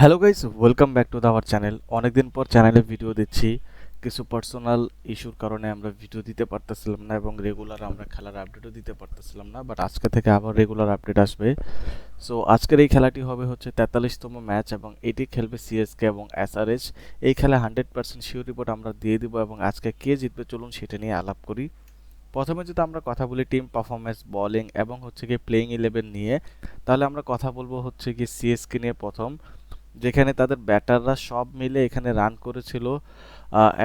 Hello guys welcome back to our channel অনেকদিন পর চ্যানেলে ভিডিও দিচ্ছি। কিছু পার্সোনাল ইস্যুর কারণে আমরা ভিডিও দিতে পারতেছিলাম না এবং রেগুলার আমরা খেলার আপডেটও দিতে পারতেছিলাম না বাট আজকে থেকে আবার রেগুলার আপডেট আসবে। সো আজকের এই খেলাটি হবে হচ্ছে তেতাল্লিশতম ম্যাচ এবং এটি খেলবে সিএসকে এবং এসআরএস এই খেলা হান্ড্রেড পার্সেন্ট শিওর রিপোর্ট আমরা দিয়ে দিব এবং আজকে কে জিতবে চলুন সেটা নিয়ে আলাপ করি। প্রথমে যদি আমরা কথা বলি টিম পারফরমেন্স বোলিং এবং হচ্ছে গিয়ে প্লেইং ইলেভেন নিয়ে, তাহলে আমরা কথা বলব হচ্ছে গিয়ে সিএসকে নিয়ে প্রথম। যেখানে তাদের ব্যাটাররা সব মিলে এখানে রান করেছিল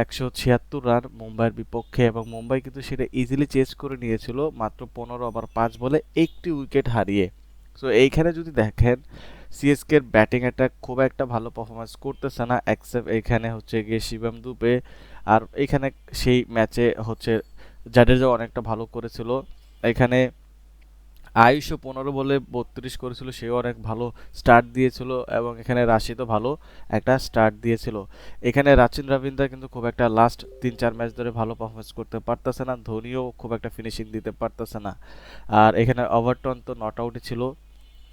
একশো ছিয়াত্তর রান মুম্বাইয়ের বিপক্ষে এবং মুম্বাই কিন্তু সেটা ইজিলি চেস করে নিয়েছিল মাত্র পনেরো ওভার পাঁচ বলে একটি উইকেট হারিয়ে। সো এইখানে যদি দেখেন সিএসকের ব্যাটিং অ্যাটাক খুব একটা ভালো পারফরমেন্স করতেছে না অ্যাকসেপ্ট এখানে হচ্ছে গিয়ে শিবম দুবে, আর এখানে সেই ম্যাচে হচ্ছে জাডেজা অনেকটা ভালো করেছিল। এখানে আয়ুষও পনেরো বলে বত্রিশ করেছিল, সেও অনেক ভালো স্টার্ট দিয়েছিল এবং এখানে রাশিদও ভালো একটা স্টার্ট দিয়েছিল। এখানে রাচিন রবীন্দ্র কিন্তু খুব একটা লাস্ট তিন চার ম্যাচ ধরে ভালো পারফরমেন্স করতে পারতেছে না, ধোনিও খুব একটা ফিনিশিং দিতে পারতেছে না। আর এখানে ওভারটন তো নট আউটই ছিল।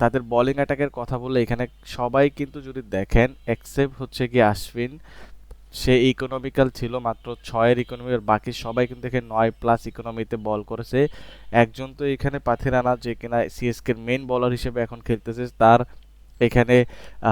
তাদের বলিং অ্যাটাকের কথা বললে এখানে সবাই কিন্তু যদি দেখেন এক্সেপ্ট হচ্ছে কি আশ্বিন সে ইকোনমিক্যাল ছিল মাত্র ছয়ের ইকোনমি আর বাকি সবাই কিন্তু এখানে নয় প্লাস ইকোনমিতে বল করেছে। একজন তো এখানে পাথিরানা যে কিনা সিএসকের মেন বলার হিসেবে এখন খেলতেছে, তার এখানে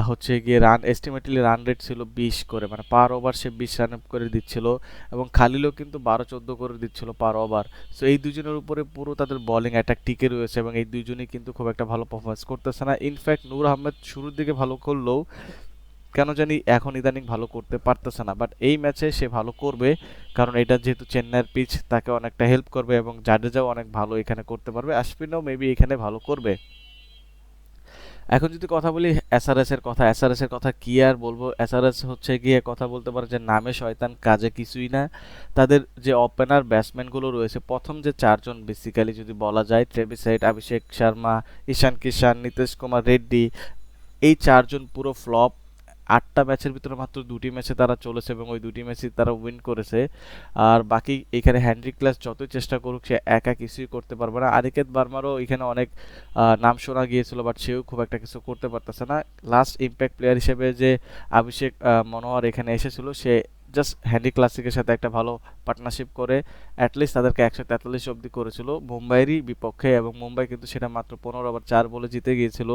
হচ্ছে গিয়ে রান এস্টিমেটলি রান রেট ছিল বিশ করে মানে পার ওভার সে বিশ রান করে দিচ্ছিল এবং খালিলও কিন্তু বারো চোদ্দ করে দিচ্ছিল পার ওভার সো এই দুজনের উপরে পুরো তাদের বলিং অ্যাটাক টিকে রয়েছে এবং এই দুজনেই কিন্তু খুব একটা ভালো পারফরমেন্স করতেছে না। ইনফ্যাক্ট নূর আহমেদ শুরুর দিকে ভালো করলেও কেন জানি এখন ইদানিং ভালো করতে পারতেছে না বাট এই ম্যাচে সে ভালো করবে, কারণ এটা যেহেতু চেন্নাইয়ের পিচ তাকে অনেকটা হেল্প করবে এবং জাডেজাও অনেক ভালো এখানে করতে পারবে। আশপিনও মেবি এখানে ভালো করবে। এখন যদি কথা বলি এসআরএস এর কথা এসআরএস এর কথা কি আর বলব? এসআরএস হচ্ছে গিয়ে কথা বলতে পারে যে নামে শয়তান, কাজে কিছুই না। তাদের যে ওপেনার ব্যাটসম্যানগুলো রয়েছে, প্রথম যে চারজন বেসিক্যালি যদি বলা যায় ট্রেভিসাইট অভিষেক শর্মা ঈশান কিষান নীতিশ কুমার রেড্ডি এই চারজন পুরো ফ্লপ আটটা ম্যাচের ভিতরে মাত্র দুটি ম্যাচে তারা চলেছে এবং ওই দুটি ম্যাচই তারা উইন করেছে। আর বাকি এখানে হ্যান্ড্রিক ক্লাস যতই চেষ্টা করুক, সে একা কিছুই করতে পারবে না। আরিকেত বার্মারও এখানে অনেক নাম শোনা গিয়েছিল বাট সেও খুব একটা কিছু করতে পারতেছে না। লাস্ট ইম্প্যাক্ট প্লেয়ার হিসেবে যে অভিষেক মনোয়ার এখানে এসেছিল, সে জাস্ট হ্যান্ডি ক্লাসিকের সাথে একটা ভালো পার্টনারশিপ করে অ্যাটলিস্ট তাদেরকে একশো তেতাল্লিশ অব্দি করেছিল। মুম্বাইয়েরই বিপক্ষে এবং মুম্বাই কিন্তু সেটা মাত্র পনেরো ওভার চার বলে জিতে গিয়েছিল।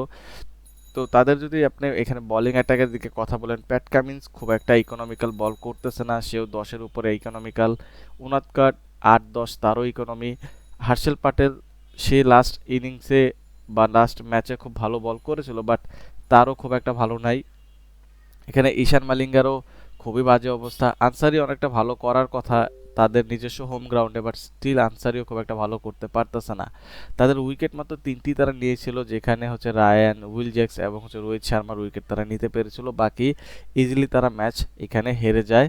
তো তাদের যদি আপনি এখানে বলিং অ্যাটাকের দিকে কথা বলেন প্যাট কামিন্স খুব একটা ইকোনমিক্যাল বল করতেছে না, সেও দশের উপরে ইকোনমিক্যাল উনাৎকাট আট দশ, তারও ইকোনমি হার্শেল পাটেল সে লাস্ট ইনিংসে বা লাস্ট ম্যাচে খুব ভালো বল করেছিল বাট তারও খুব একটা ভালো নাই। এখানে ঈশান মালিঙ্গারও খুবই বাজে অবস্থা। আনসারি অনেকটা ভালো করার কথা তাদের নিজস্ব হোম গ্রাউন্ডে বাট স্টিল আনসারিও খুব একটা ভালো করতে পারতেছে না। তাদের উইকেট মাত্র তিনটি তারা নিয়েছিল, যেখানে হচ্ছে রায়ান উইল জ্যাক্স এবং হচ্ছে রোহিত শর্মার উইকেট তারা নিতে পেরেছিল। বাকি ইজিলি তারা ম্যাচ এখানে হেরে যায়।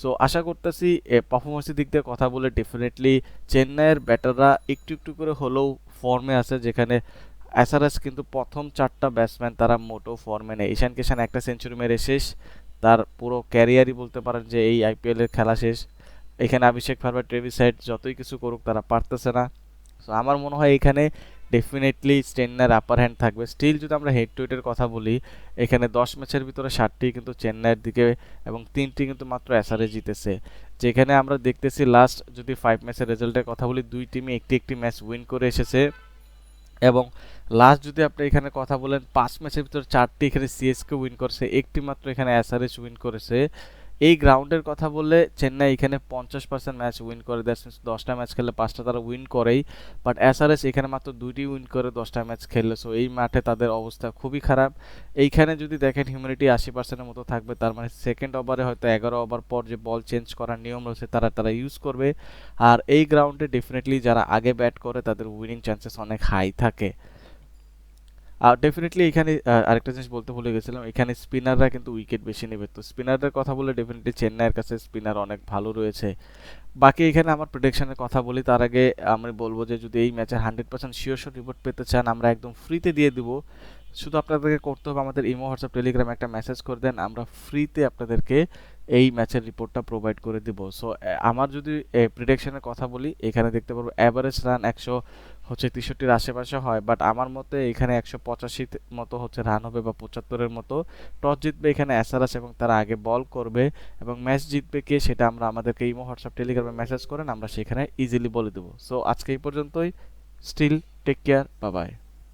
সো আশা করতেছি পারফরমেন্সের দিক দিয়ে কথা বলে ডেফিনেটলি চেন্নাইয়ের ব্যাটাররা একটু একটু করে হলেও ফর্মে আছে, যেখানে এসআরএস কিন্তু প্রথম চারটা ব্যাটসম্যান তারা মোটো ফর্মে নেই। ঈশান কিষান একটা সেঞ্চুরি মেরে শেষ। তার পুরো ক্যারিয়ারই বলতে পারেন যে এই আইপিএলের খেলা শেষ। এখানে অভিষেক ফার্মার ট্রেভিস সাইড যতই কিছু করুক তারা পারতেছে না। সো আমার মনে হয় এখানে ডেফিনেটলি চেন্নাইয়ের আপার হ্যান্ড থাকবে। স্টিল যদি আমরা হেড টু হেডের কথা বলি, এখানে দশ ম্যাচের ভিতরে ষাটটি কিন্তু চেন্নাইয়ের দিকে এবং তিনটি কিন্তু মাত্র এসআরএ জিতেছে। যেখানে আমরা দেখতেছি লাস্ট যদি ফাইভ ম্যাচের রেজাল্টের কথা বলি, দুই টিমই একটি একটি ম্যাচ উইন করে এসেছে। এবং লাস্ট যদি আপনি এখানে কথা বলেন, পাঁচ ম্যাচের ভিতরে চারটি এখানে সিএসকে উইন করেছে, একটি মাত্র এখানে এসআরএস উইন করেছে। এই গ্রাউন্ডের কথা বললে চেন্নাই এখানে পঞ্চাশ পার্সেন্ট ম্যাচ উইন করে। দ্যাটস মিনস দশটা ম্যাচ খেললে পাঁচটা তারা উইন করেই। বাট এসআরএস এখানে মাত্র দুইটি উইন করে, দশটা ম্যাচ খেললে। সো এই মাঠে তাদের অবস্থা খুবই খারাপ। এইখানে যদি দেখেন হিউম্যানিটি আশি পার্সেন্টের মতো থাকবে, তার মানে সেকেন্ড ওভারে হয়তো এগারো ওভার পর যে বল চেঞ্জ করার নিয়ম রয়েছে, তারা তারা ইউজ করবে। আর এই গ্রাউন্ডে ডেফিনেটলি যারা আগে ব্যাট করে, তাদের উইনিং চান্সেস অনেক হাই থাকে। আর ডেফিনেটলি এখানে আরেকটা জিনিস বলতে ভুলে গেছিলাম, এখানে স্পিনাররা কিন্তু উইকেট বেশি নেবে। তো স্পিনারদের কথা বলে ডেফিনেটলি চেন্নাইয়ের কাছে স্পিনার অনেক ভালো রয়েছে। বাকি এখানে আমার প্রেডিকশনের কথা বলি, তার আগে আমি বলব যে যদি এই ম্যাচের হান্ড্রেড পার্সেন্ট শিওর রিপোর্ট পেতে চান, আমরা একদম ফ্রিতে দিয়ে দিব। শুধু আপনাদেরকে করতে হবে আমাদের ইমো হোয়াটসঅ্যাপ টেলিগ্রামে একটা মেসেজ করে দেন, আমরা ফ্রিতে আপনাদেরকে এই ম্যাচের রিপোর্টটা প্রোভাইড করে দিব। সো আমার যদি প্রিডিকশনের কথা বলি, এখানে দেখতে পারব অ্যাভারেজ রান একশো, হচ্ছে তেষট্টির আশেপাশে হয় বাট আমার মতে এখানে একশো পঁচাশি মতো হচ্ছে রান হবে বা পঁচাত্তরের মতো। টস জিতবে এখানে এসআরএস এবং তারা আগে বল করবে এবং ম্যাচ জিতবে কে সেটা আমরা আমাদেরকে ইমো, হোয়াটসঅ্যাপ, টেলিগ্রামে মেসেজ করেন আমরা সেখানে ইজিলি বলে দেবো। সো আজকে এই পর্যন্তই। স্টিল টেক কেয়ার বাবাই